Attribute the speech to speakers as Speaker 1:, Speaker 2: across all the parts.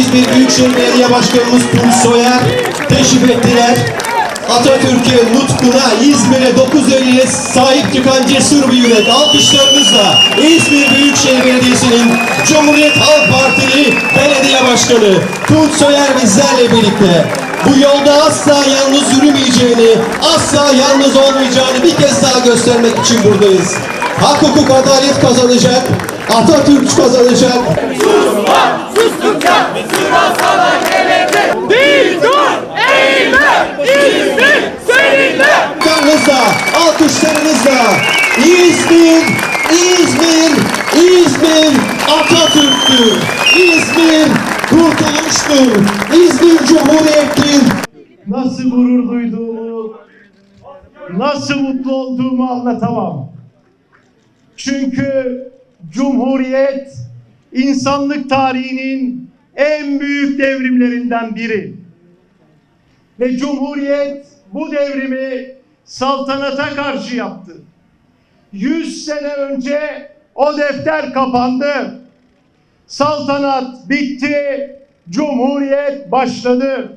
Speaker 1: İzmir Büyükşehir Belediye Başkanımız Tunç Soyer teşrif ettiler. Atatürk'e, nutkuna, İzmir'e 9 Eylül'e sahip çıkan cesur bir yürek. Alkışlarınızla İzmir Büyükşehir Belediyesi'nin Cumhuriyet Halk Partili Belediye Başkanı Tunç Soyer bizlerle birlikte. Bu yolda asla yalnız yürümeyeceğini, asla yalnız olmayacağını bir kez göstermek için buradayız. Hak hukuk adalet kazanacak, Atatürk kazanacak, Alkışlarınızla, alkışlarınızla İzmir, İzmir, İzmir Atatürk'tür. İzmir kurtuluştur. İzmir Cumhuriyet'tir.
Speaker 2: nasıl gurur duyduğumu, nasıl mutlu olduğumu anlatamam. Çünkü Cumhuriyet insanlık tarihinin en büyük devrimlerinden biri. Ve Cumhuriyet bu devrimi saltanata karşı yaptı. 100 sene önce o defter kapandı. Saltanat bitti, Cumhuriyet başladı.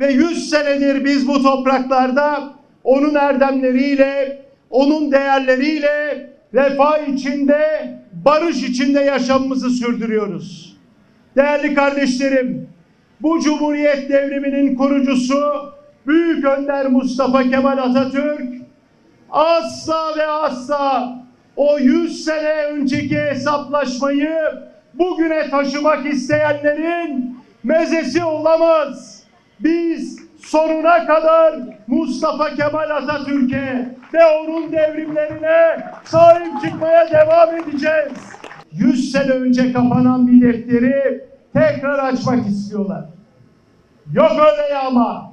Speaker 2: Ve 100 senedir biz bu topraklarda onun erdemleriyle, onun değerleriyle refah içinde, barış içinde yaşamımızı sürdürüyoruz. Değerli kardeşlerim, bu Cumhuriyet devriminin kurucusu Büyük Önder Mustafa Kemal Atatürk asla ve asla o 100 sene önceki hesaplaşmayı bugüne taşımak isteyenlerin mezesi olamaz. Biz sonuna kadar Mustafa Kemal Atatürk'e ve onun devrimlerine sahip çıkmaya devam edeceğiz. 100 sene önce kapanan bir defteri tekrar açmak istiyorlar. Yok öyle yağma.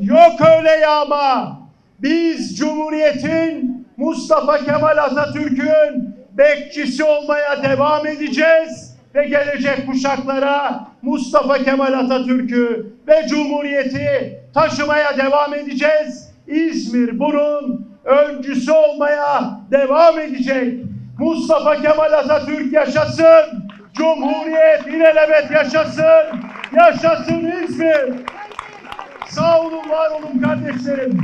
Speaker 2: Yok öyle yağma. Biz Cumhuriyet'in Mustafa Kemal Atatürk'ün bekçisi olmaya devam edeceğiz ve gelecek kuşaklara Mustafa Kemal Atatürk'ü ve Cumhuriyeti taşımaya devam edeceğiz. İzmir bunun öncüsü olmaya devam edecek. Mustafa Kemal Atatürk yaşasın. Cumhuriyet ilelebet yaşasın. Yaşasın İzmir. Sağ olun, var olun kardeşlerim.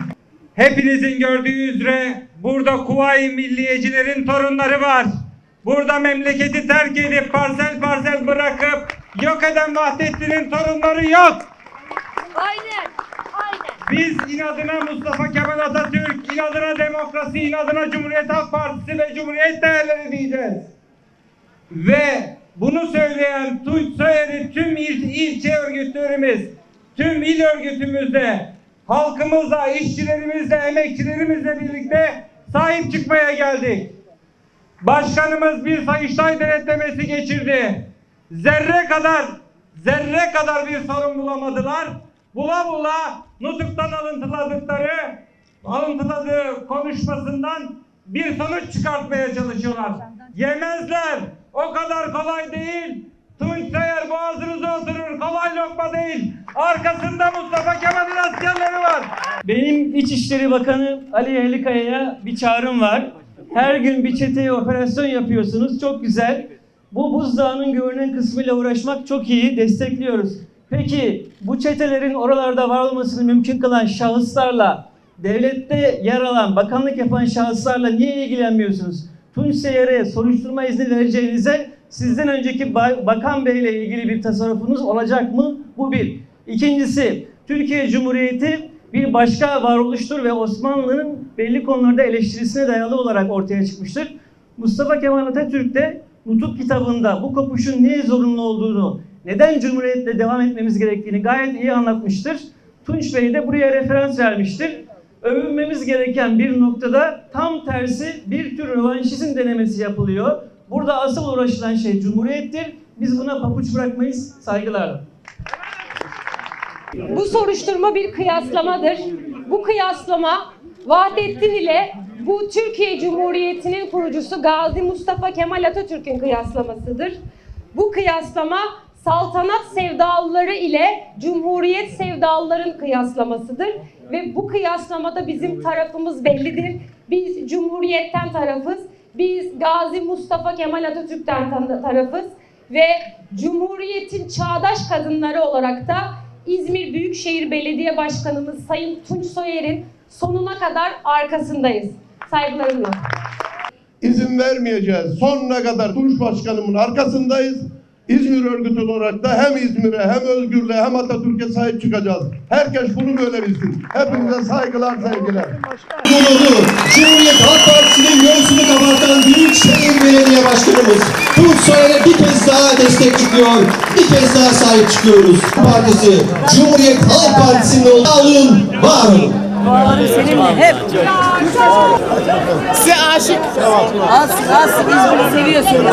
Speaker 3: Hepinizin gördüğü üzere burada Kuvayi Milliyecilerin torunları var. Burada memleketi terk edip parsel parsel bırakıp yok eden Vahdettin'in torunları yok.
Speaker 4: Aynen. Aynen.
Speaker 3: Biz inadına Mustafa Kemal Atatürk, inadına demokrasi, inadına Cumhuriyet Halk Partisi ve Cumhuriyet değerleri diyeceğiz. Ve bunu söyleyen Tunç Soyer'i tüm il, ilçe örgütlerimiz, tüm il örgütümüzde, halkımızla, işçilerimizle, emekçilerimizle birlikte sahip çıkmaya geldik. Başkanımız bir Sayıştay denetlemesi geçirdi. Zerre kadar, zerre kadar bir sorun bulamadılar. Bula bula nutuktan alıntıladıkları, alıntıladığı konuşmasından bir sonuç çıkartmaya çalışıyorlar. Yemezler. O kadar kolay değil. Tunç Seyer boğazınıza oturur. Kolay lokma değil. Arkasında Mustafa Kemal'in askerleri var.
Speaker 5: Benim İçişleri Bakanı Ali Ehlikaya'ya bir çağrım var. Her gün bir çeteye operasyon yapıyorsunuz. Çok güzel. Bu buzdağının görünen kısmıyla uğraşmak çok iyi. Destekliyoruz. Peki bu çetelerin oralarda var olmasını mümkün kılan şahıslarla, devlette yer alan, bakanlık yapan şahıslarla niye ilgilenmiyorsunuz? Tunç Seyer'e soruşturma izni vereceğinize sizden önceki ba- bakan beyle ilgili bir tasarrufunuz olacak mı? Bu bir. İkincisi, Türkiye Cumhuriyeti bir başka varoluştur ve Osmanlı'nın belli konularda eleştirisine dayalı olarak ortaya çıkmıştır. Mustafa Kemal Atatürk de Nutuk kitabında bu kopuşun niye zorunlu olduğunu, neden Cumhuriyet'le devam etmemiz gerektiğini gayet iyi anlatmıştır. Tunç Bey de buraya referans vermiştir. Övünmemiz gereken bir noktada tam tersi bir tür rövanşizm denemesi yapılıyor. Burada asıl uğraşılan şey Cumhuriyet'tir. Biz buna papuç bırakmayız. Saygılarla.
Speaker 4: Bu soruşturma bir kıyaslamadır. Bu kıyaslama Vahdettin ile bu Türkiye Cumhuriyeti'nin kurucusu Gazi Mustafa Kemal Atatürk'ün kıyaslamasıdır. Bu kıyaslama saltanat sevdalıları ile cumhuriyet sevdalıların kıyaslamasıdır. Ve bu kıyaslamada bizim tarafımız bellidir. Biz cumhuriyetten tarafız. Biz Gazi Mustafa Kemal Atatürk'ten tarafız. ve Cumhuriyet'in çağdaş kadınları olarak da İzmir Büyükşehir Belediye Başkanımız Sayın Tunç Soyer'in sonuna kadar arkasındayız. Saygılarımla.
Speaker 6: izin vermeyeceğiz. Sonuna kadar Tunç Başkanımın arkasındayız. İzmir örgütü olarak da hem İzmir'e hem özgürlüğe hem Atatürk'e sahip çıkacağız. Herkes bunu böyle bilsin. Hepinize saygılar, sevgiler.
Speaker 1: Gururlu Cumhuriyet Halk Partisi'nin göğsünü kabartan Büyükşehir Belediye Başkanımız Tunç Soyer'e bir kez daha destek çıkıyor, bir kez daha sahip çıkıyoruz. Partisi Cumhuriyet Halk Partisi'nin olun, olun, var olun.
Speaker 7: Dualarım seninle hep.
Speaker 8: Size aşık.
Speaker 7: Az az İzmir'i seviyorsun.
Speaker 8: İzmir